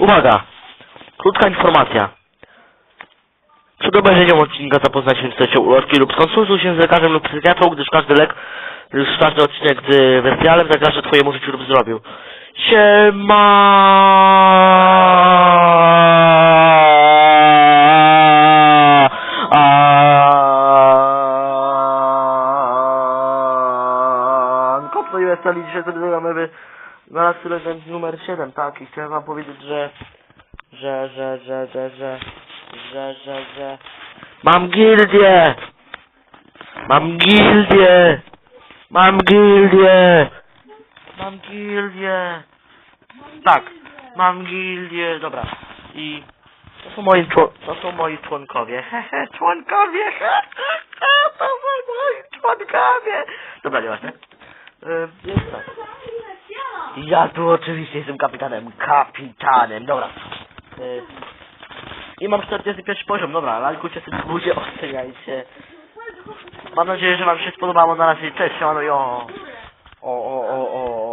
Uwaga! Krótka informacja. Przed obejrzeniem odcinka zapoznać się z treścią ulotki lub skonsultuj się z lekarzem lub psychiatrą, gdyż każdy lek, gdyż każdy odcinek z wersjalem zagraża Twojemu życiu lub zdrowiu. Siema! Kopno USL i dzisiaj sobie na legend numer 7, tak, i chciałem wam powiedzieć, że że, że, że, że, że, że, że, że mam gildię! Mam gildię! Mam gildię! Mam gildię! Tak, mam gildię, dobra. I to są moi, to są moi członkowie. Hehe, członkowie! he, To są moi członkowie! Dobra, nieważne. Yy, tak. Ja tu oczywiście jestem kapitanem. Kapitanem, dobra. Yy, I mam 41 poziom, dobra, lajkujcie sobie buzie, oceniajcie. Mam nadzieję, że wam się spodobało. Na razie, cześć, siemano, jo. O, o, o, o.